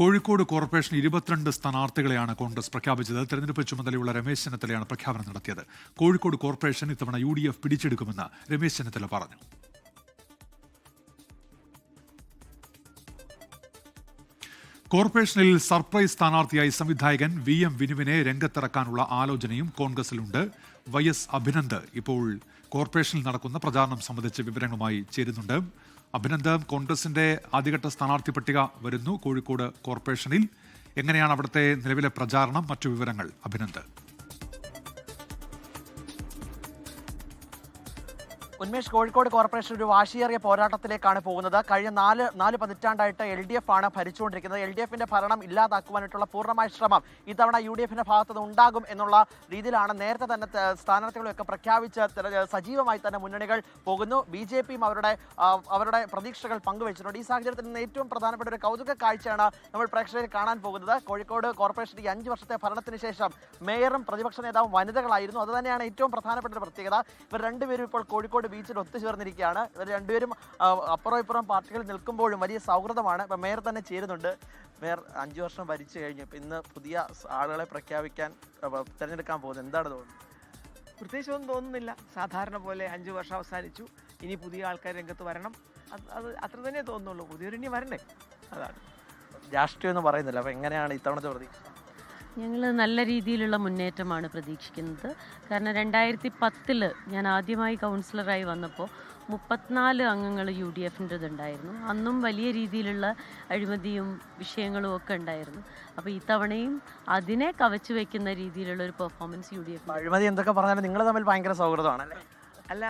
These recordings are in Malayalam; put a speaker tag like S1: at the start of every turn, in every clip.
S1: കോഴിക്കോട് കോർപ്പറേഷൻ ഇരുപത്തിരണ്ട് സ്ഥാനാർത്ഥികളെയാണ് കോൺഗ്രസ് പ്രഖ്യാപിച്ചത്. തെരഞ്ഞെടുപ്പ് ചുമതലയുള്ള രമേശ് ചെന്നിത്തലയാണ് പ്രഖ്യാപനം നടത്തിയത്. കോഴിക്കോട് കോർപ്പറേഷൻ ഇത്തവണ യു ഡി എഫ് പിടിച്ചെടുക്കുമെന്ന് രമേശ് ചെന്നിത്തല പറഞ്ഞു. കോർപ്പറേഷനിൽ സർപ്രൈസ് സ്ഥാനാർത്ഥിയായി സംവിധായകൻ വി എം വിനുവിനെ രംഗത്തിറക്കാനുള്ള ആലോചനയും കോൺഗ്രസിലുണ്ട്. വൈ എസ് അഭിനന്ദ് ഇപ്പോൾ കോർപ്പറേഷനിൽ നടക്കുന്ന പ്രചാരണം സംബന്ധിച്ച് വിവരങ്ങളുമായി ചേരുന്നുണ്ട്. അഭിനന്ദ് കോൺഗ്രസിന്റെ ആദ്യഘട്ട സ്ഥാനാർത്ഥി പട്ടിക വരുന്നു. കോഴിക്കോട് കോർപ്പറേഷനിൽ. എങ്ങനെയാണ് അവിടുത്തെ നിലവിലെ പ്രചാരണം? മറ്റു വിവരങ്ങൾ. അഭിനന്ദ്
S2: ഉന്മേഷ് കോഴിക്കോട് കോർപ്പറേഷൻ ഒരു വാശിയേറിയ പോരാട്ടത്തിലേക്കാണ് പോകുന്നത്. കഴിഞ്ഞ നാല് നാല് പതിറ്റാണ്ടായിട്ട് എൽ ഡി എഫ് ആണ് ഭരിച്ചുകൊണ്ടിരിക്കുന്നത്. എൽ ഡി എഫിന്റെ ഭരണം ഇല്ലാതാക്കുവാനായിട്ടുള്ള പൂർണമായ ശ്രമം ഇത്തവണ യു ഡി എഫിന്റെ ഭാഗത്ത് നിന്ന് ഉണ്ടാകും എന്നുള്ള രീതിയിലാണ് നേരത്തെ തന്നെ സ്ഥാനാർത്ഥികളൊക്കെ പ്രഖ്യാപിച്ച് സജീവമായി തന്നെ മുന്നണികൾ പോകുന്നു. ബി ജെ പിയും അവരുടെ അവരുടെ പ്രതീക്ഷകൾ പങ്കുവച്ചിട്ടുണ്ട്. ഈ സാഹചര്യത്തിൽ നിന്ന് ഏറ്റവും പ്രധാനപ്പെട്ട ഒരു കൗതുക കാഴ്ചയാണ് നമ്മൾ പ്രേക്ഷകരിൽ കാണാൻ പോകുന്നത്. കോഴിക്കോട് കോർപ്പറേഷന്റെ അഞ്ച് വർഷത്തെ ഭരണത്തിന് ശേഷം മേയറും പ്രതിപക്ഷ നേതാവും വനിതകളായിരുന്നു. അത് തന്നെയാണ് ഏറ്റവും പ്രധാനപ്പെട്ട ഒരു പ്രത്യേകത. ഇവർ രണ്ടുപേരും ഇപ്പോൾ കോഴിക്കോട് ബീച്ചിൽ ഒത്തുചേർന്നിരിക്കുകയാണ്. ഇവർ രണ്ടുപേരും അപ്പുറം ഇപ്പുറം പാർട്ടികളിൽ നിൽക്കുമ്പോഴും വലിയ സൗഹൃദമാണ്. ഇപ്പം മേയർ തന്നെ ചേരുന്നുണ്ട്. മേയർ അഞ്ചു വർഷം ഭരിച്ചു കഴിഞ്ഞു. ഇപ്പം ഇന്ന് പുതിയ ആളുകളെ പ്രഖ്യാപിക്കാൻ തിരഞ്ഞെടുക്കാൻ പോകുന്നത് എന്താണ് തോന്നുന്നത്?
S3: പ്രത്യേകിച്ച് ഒന്നും തോന്നുന്നില്ല. സാധാരണ പോലെ അഞ്ച് വർഷം അവസാനിച്ചു. ഇനി പുതിയ ആൾക്കാർ രംഗത്ത് വരണം. അത് അത് അത്ര തന്നെ തോന്നുന്നുള്ളൂ. പുതിയൊരിനി വരണ്ടേ? അതാണ്.
S2: രാഷ്ട്രീയം എന്ന് പറയുന്നില്ല. അപ്പം എങ്ങനെയാണ് ഇത്തവണത്തെ പ്രതീക്ഷ?
S4: ഞങ്ങൾ നല്ല രീതിയിലുള്ള മുന്നേറ്റമാണ് പ്രതീക്ഷിക്കുന്നത്. കാരണം രണ്ടായിരത്തി പത്തിൽ ഞാൻ ആദ്യമായി കൗൺസിലറായി വന്നപ്പോൾ മുപ്പത്തിനാല് അംഗങ്ങൾ യു ഡി എഫിന്റെതുണ്ടായിരുന്നു അന്നും വലിയ രീതിയിലുള്ള അഴിമതിയും വിഷയങ്ങളും ഒക്കെ ഉണ്ടായിരുന്നു. അപ്പോൾ ഈ തവണയും അതിനെ കവച്ചു വയ്ക്കുന്ന രീതിയിലുള്ള ഒരു പെർഫോമൻസ് യു ഡി എഫ്
S2: അഴിമതി എന്തൊക്കെ പറഞ്ഞാലും നിങ്ങൾ തമ്മിൽ ഭയങ്കര സൗഹൃദമാണല്ലേ?
S3: അല്ല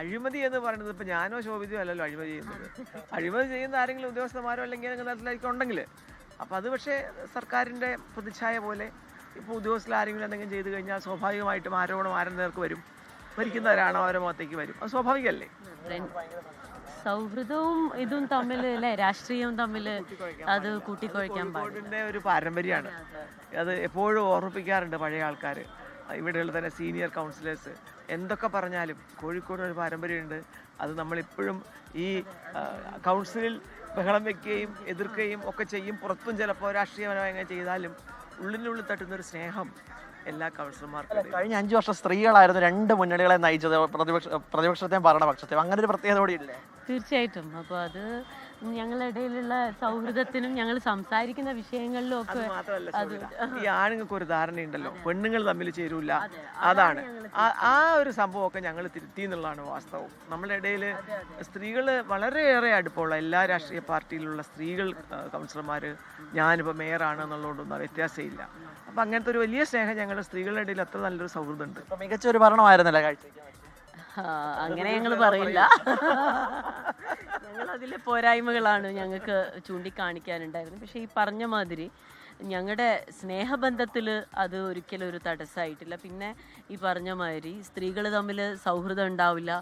S3: അഴിമതി എന്ന് പറയുന്നത് ഇപ്പം ഞാനോ ശോഭിതയോ അല്ലല്ലോ അഴിമതി ചെയ്യുന്നത്. അഴിമതി ചെയ്യുന്ന ആരെങ്കിലും ഉദ്യോഗസ്ഥന്മാരോ അല്ലെങ്കിൽ ഉണ്ടെങ്കിൽ അപ്പം അത് പക്ഷേ സർക്കാരിന്റെ പ്രതിച്ഛായ പോലെ ഇപ്പോൾ ഉദ്യോഗസ്ഥർ ആരെങ്കിലും എന്തെങ്കിലും ചെയ്തു കഴിഞ്ഞാൽ സ്വാഭാവികമായിട്ടും ആരോപണം ആരും നേർക്ക് വരും? ഭരിക്കുന്നവരാണോ അവരുടെ മുഖത്തേക്ക് വരും? അത് സ്വാഭാവികമല്ലേ?
S4: സൗഹൃദവും ഇതും തമ്മിൽ അല്ലേ? രാഷ്ട്രീയവും തമ്മിൽ അത് കൂട്ടിക്കുഴയ്ക്കാൻ പാടില്ല.
S3: ഒരു പാരമ്പര്യമാണ്. അത് എപ്പോഴും ഓർമ്മിപ്പിക്കാറുണ്ട് പഴയ ആൾക്കാർ ഇവിടെയുള്ള തന്നെ സീനിയർ കൗൺസിലേഴ്സ് എന്തൊക്കെ പറഞ്ഞാലും കോഴിക്കോട് ഒരു പാരമ്പര്യമുണ്ട്. അത് നമ്മളിപ്പോഴും ഈ കൗൺസിലിൽ ബഹളം വെക്കുകയും എതിർക്കുകയും ഒക്കെ ചെയ്യും. പുറത്തും ചിലപ്പോൾ രാഷ്ട്രീയപരമായി ചെയ്താലും ഉള്ളിനുള്ളിൽ തട്ടുന്ന ഒരു സ്നേഹം എല്ലാ കൗൺസിലർമാർക്കും
S2: കഴിഞ്ഞ അഞ്ചു വർഷം സ്ത്രീകളായിരുന്നു രണ്ട് മുന്നണികളെ നയിച്ചത്. പ്രതിപക്ഷ പ്രതിപക്ഷത്തെയും ഭരണപക്ഷത്തെയും. അങ്ങനെ ഒരു പ്രത്യേകത കൂടി ഇല്ലേ
S4: തീർച്ചയായിട്ടും. അപ്പോൾ അത് ഞങ്ങളുടെ ഇടയിലുള്ള സൗഹൃദത്തിനും ഞങ്ങൾ സംസാരിക്കുന്ന വിഷയങ്ങളിലും
S3: അത്
S4: ഒക്കെ
S3: മാത്രമല്ല
S4: അത്
S3: ഈ ആണുങ്ങൾക്ക് ഒരു ധാരണയുണ്ടല്ലോ. പെണ്ണുങ്ങൾ തമ്മിൽ ചേരൂല. അതാണ് ആ- ഒരു സംഭവമൊക്കെ ഞങ്ങൾ തിരുത്തി എന്നുള്ളതാണ് വാസ്തവം. നമ്മുടെ ഇടയിൽ സ്ത്രീകൾ വളരെയേറെ അടുപ്പമുള്ള എല്ലാ രാഷ്ട്രീയ പാർട്ടിയിലുള്ള സ്ത്രീകൾ കൗൺസിലർമാർ ഞാനിപ്പോൾ മേയറാണ് എന്നുള്ളതുകൊണ്ടൊന്നും വ്യത്യാസമില്ല. അപ്പം അങ്ങനത്തെ ഒരു വലിയ സ്നേഹം ഞങ്ങളുടെ സ്ത്രീകളുടെ ഇടയിൽ അത്ര നല്ലൊരു സൗഹൃദമുണ്ട്.
S2: മികച്ച ഒരു ഭരണമായിരുന്നല്ലേ
S4: ആ, അങ്ങനെ ഞങ്ങൾ പറയില്ല. ഞങ്ങൾ അതിലെ പോരായ്മകളാണ് ഞങ്ങൾക്ക് ചൂണ്ടിക്കാണിക്കാനുണ്ടായിരുന്നത്. പക്ഷേ ഈ പറഞ്ഞ മാതിരി ഞങ്ങളുടെ സ്നേഹബന്ധത്തിൽ അത് ഒരിക്കലും ഒരു തടസ്സമായിട്ടില്ല പിന്നെ ഈ പറഞ്ഞ മാതിരി സ്ത്രീകൾ തമ്മിൽ സൗഹൃദം ഉണ്ടാവില്ല.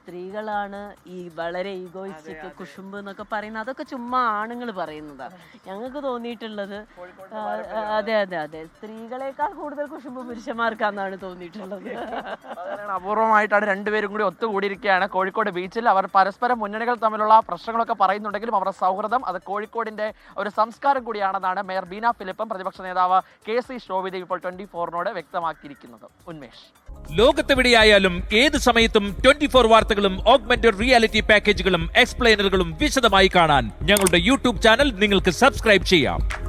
S4: സ്ത്രീകളാണ് ഈ വളരെ ഈഗോയിസ്റ്റിക് കുഷുമ്പ് എന്നൊക്കെ പറയുന്നത്. അതൊക്കെ ചുമ്മാ ആണുങ്ങൾ പറയുന്നതാണ് ഞങ്ങൾക്ക് തോന്നിയിട്ടുള്ളത് അതെ അതെ അതെ. സ്ത്രീകളെക്കാൾ കൂടുതൽ കുഷുമ്പ് പുരുഷന്മാർക്കാന്നാണ് തോന്നിയിട്ടുള്ളത്.
S2: അപൂർവമായിട്ടാണ് രണ്ടുപേരും കൂടി ഒത്തുകൂടിയിരിക്കുകയാണ്. കോഴിക്കോട് ബീച്ചിൽ അവർ പരസ്പരം മുന്നണികൾ തമ്മിലുള്ള പ്രശ്നങ്ങളൊക്കെ പറയുന്നുണ്ടെങ്കിലും അവരുടെ സൗഹൃദം അത് കോഴിക്കോടിന്റെ ഒരു സംസ്കാരം കൂടിയാണെന്നാണ് മേയർ ബീന ഫിലിപ്പും പ്രതിപക്ഷ നേതാവ് കെ സി ശോഭിത ഇപ്പോൾ ട്വന്റി ഫോറിനോട് വ്യക്തമാക്കിയിരിക്കുന്നത്. ഉന്മേഷ്.
S5: ലോകത്തെവിടെയായാലും ഏത് സമയത്തും ട്വന്റി ഫോർ വാർത്തകളും ഓഗ്മെന്റഡ് റിയാലിറ്റി പാക്കേജുകളും എക്സ്പ്ലെയിനറുകളും വിശദമായി കാണാൻ ഞങ്ങളുടെ യൂട്യൂബ് ചാനൽ നിങ്ങൾക്ക് സബ്സ്ക്രൈബ് ചെയ്യാം.